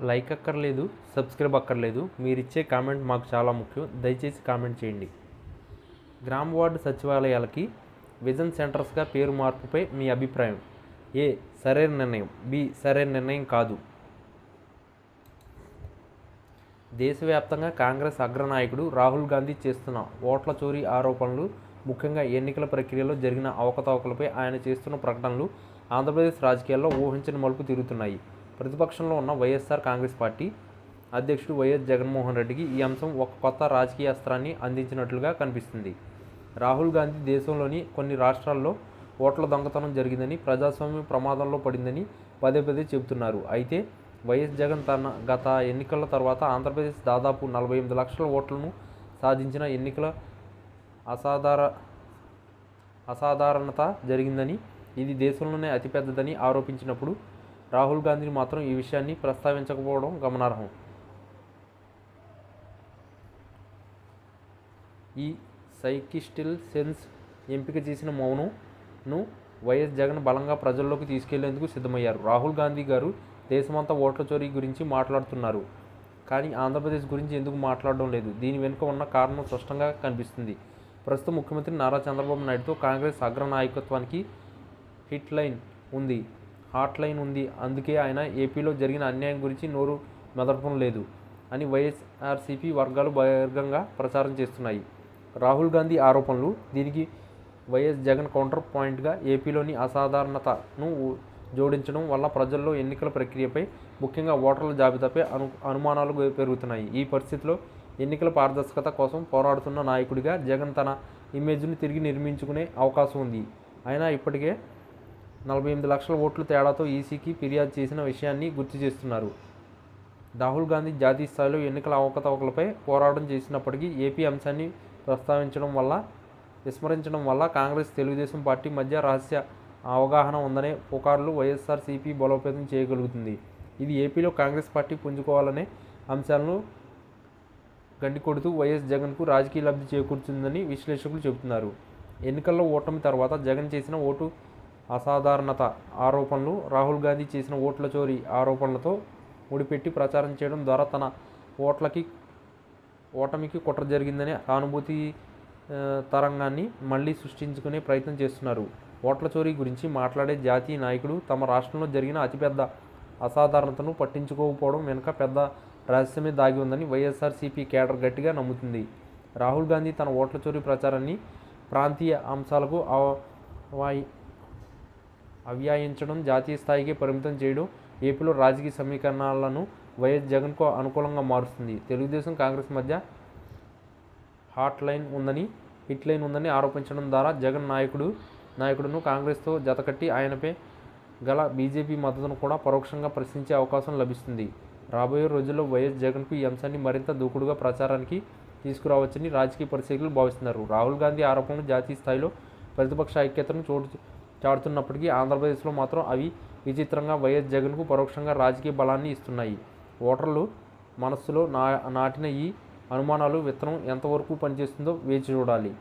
Like అక్కర్లేదు subscribe అక్కర్లేదు. మీరిచ్చే కామెంట్ మాకు చాలా ముఖ్యం. దయచేసి కామెంట్ చేయండి. గ్రామ వార్డు సచివాలయాలకి విజన్ సెంటర్స్గా పేరు మార్పుపై మీ అభిప్రాయం. ఏ సరైన నిర్ణయం. బి సరైన నిర్ణయం కాదు. దేశవ్యాప్తంగా కాంగ్రెస్ అగ్రనాయకుడు రాహుల్ గాంధీ చేస్తున్న ఓట్ల చోరీ ఆరోపణలు ముఖ్యంగా ఎన్నికల ప్రక్రియలో జరిగిన అవకతవకలపై ఆయన చేస్తున్న ప్రకటనలు ఆంధ్రప్రదేశ్ రాజకీయాల్లో ఊహించని మలుపు తిరుగుతున్నాయి. ప్రతిపక్షంలో ఉన్న వైఎస్ఆర్ కాంగ్రెస్ పార్టీ అధ్యక్షుడు వైఎస్ జగన్మోహన్ రెడ్డికి ఈ అంశం ఒక కొత్త రాజకీయ అస్త్రాన్ని అందించినట్లుగా కనిపిస్తుంది. రాహుల్ గాంధీ దేశంలోని కొన్ని రాష్ట్రాల్లో ఓట్ల దొంగతనం జరిగిందని ప్రజాస్వామ్యం ప్రమాదంలో పడిందని పదే పదే చెబుతున్నారు. అయితే వైఎస్ జగన్ తన గత ఎన్నికల తర్వాత ఆంధ్రప్రదేశ్ దాదాపు నలభై ఎనిమిది లక్షల ఓట్లను సాధించిన ఎన్నికల అసాధార అసాధారణత జరిగిందని ఇది దేశంలోనే అతిపెద్దదని ఆరోపించినప్పుడు రాహుల్ గాంధీని మాత్రం ఈ విషయాన్ని ప్రస్తావించకపోవడం గమనార్హం. ఈ సైకిస్టిల్ సెన్స్ ఎంపిక చేసిన మౌనంను వైఎస్ జగన్ బలంగా ప్రజల్లోకి తీసుకెళ్ళేందుకు సిద్ధమయ్యారు. రాహుల్ గాంధీ గారు దేశమంతా ఓట్ల చోరీ గురించి మాట్లాడుతున్నారు. కానీ ఆంధ్రప్రదేశ్ గురించి ఎందుకు మాట్లాడడం లేదు? దీని వెనుక ఉన్న కారణం స్పష్టంగా కనిపిస్తుంది. ప్రస్తుత ముఖ్యమంత్రి నారా చంద్రబాబు నాయుడుతో కాంగ్రెస్ అగ్ర నాయకత్వానికి హిట్ లైన్ ఉంది. హాట్ లైన్ ఉంది. అందుకే ఆయన ఏపీలో జరిగిన అన్యాయం గురించి నోరు మెదపడం లేదు అని వైఎస్ఆర్సీపీ వర్గాలు బహిర్గంగా ప్రచారం చేస్తున్నాయి. రాహుల్ గాంధీ ఆరోపణలు దీనికి వైఎస్ జగన్ కౌంటర్ పాయింట్గా ఏపీలోని అసాధారణతను జోడించడం వల్ల ప్రజల్లో ఎన్నికల ప్రక్రియపై ముఖ్యంగా ఓటర్ల జాబితాపై అను అనుమానాలు పెరుగుతున్నాయి. ఈ పరిస్థితిలో ఎన్నికల పారదర్శకత కోసం పోరాడుతున్న నాయకుడిగా జగన్ తన ఇమేజ్ను తిరిగి నిర్మించుకునే అవకాశం ఉంది. అయినా ఇప్పటికే నలభై ఎనిమిది లక్షల ఓట్ల తేడాతో ఈసీకి ఫిర్యాదు చేసిన విషయాన్ని గుర్తు చేస్తున్నారు. రాహుల్ గాంధీ జాతీయ స్థాయిలో ఎన్నికల అవకతవకలపై పోరాటం చేసినప్పటికీ ఏపీ అంశాన్ని ప్రస్తావించడం వల్ల విస్మరించడం వల్ల కాంగ్రెస్ తెలుగుదేశం పార్టీ మధ్య రహస్య అవగాహన ఉందనే పుకార్లు వైఎస్ఆర్సీపీ బలోపేతం చేయగలుగుతుంది. ఇది ఏపీలో కాంగ్రెస్ పార్టీ పుంజుకోవాలనే అంశాలను గండికొడుతూ వైఎస్ జగన్కు రాజకీయ లబ్ధి చేకూర్చుందని విశ్లేషకులు చెబుతున్నారు. ఎన్నికల్లో ఓటమి తర్వాత జగన్ చేసిన ఓటు అసాధారణత ఆరోపణలు. రాహుల్ గాంధీ చేసిన ఓట్ల చోరీ ఆరోపణలతో ముడిపెట్టి ప్రచారం చేయడం ద్వారా తన ఓట్లకి ఓటమికి కుట్ర జరిగిందనే సానుభూతి తరంగాన్ని మళ్ళీ సృష్టించుకునే ప్రయత్నం చేస్తున్నారు. ఓట్ల చోరీ గురించి మాట్లాడే జాతీయ నాయకుడు తమ రాష్ట్రంలో జరిగిన అతిపెద్ద అసాధారణతను పట్టించుకోకపోవడం వెనుక పెద్ద రహస్యమే దాగి ఉందని వైఎస్ఆర్సీపీ కేడర్ గట్టిగా నమ్ముతుంది. రాహుల్ గాంధీ తన ఓట్ల చోరీ ప్రచారాన్ని ప్రాంతీయ అంశాలకు వాయి అవ్యాయించడం జాతీయ స్థాయికి పరిమితం చేయడం ఏపీలో రాజకీయ సమీకరణాలను వైఎస్ జగన్కు అనుకూలంగా మారుస్తుంది. తెలుగుదేశం కాంగ్రెస్ మధ్య హాట్ లైన్ ఉందని హిట్ లైన్ ఉందని ఆరోపించడం ద్వారా జగన్ నాయకుడు నాయకుడును కాంగ్రెస్తో జతకట్టి ఆయనపై గల బీజేపీ మద్దతును కూడా పరోక్షంగా ప్రశ్నించే అవకాశం లభిస్తుంది. రాబోయే రోజుల్లో వైఎస్ జగన్కు ఈ అంశాన్ని మరింత దూకుడుగా ప్రచారానికి తీసుకురావచ్చని రాజకీయ పరిశీలకులు భావిస్తున్నారు. రాహుల్ గాంధీ ఆరోపణలు జాతీయ స్థాయిలో ప్రతిపక్ష ఐక్యతను చోటు చాటుతున్నప్పటికీ ఆంధ్రప్రదేశ్లో మాత్రం అవి విచిత్రంగా వైఎస్ జగన్కు పరోక్షంగా రాజకీయ బలాన్ని ఇస్తున్నాయి. ఓటర్లు మనస్సులో నా నాటిన ఈ అనుమానాలు విత్తనం ఎంతవరకు పనిచేస్తుందో వేచి చూడాలి.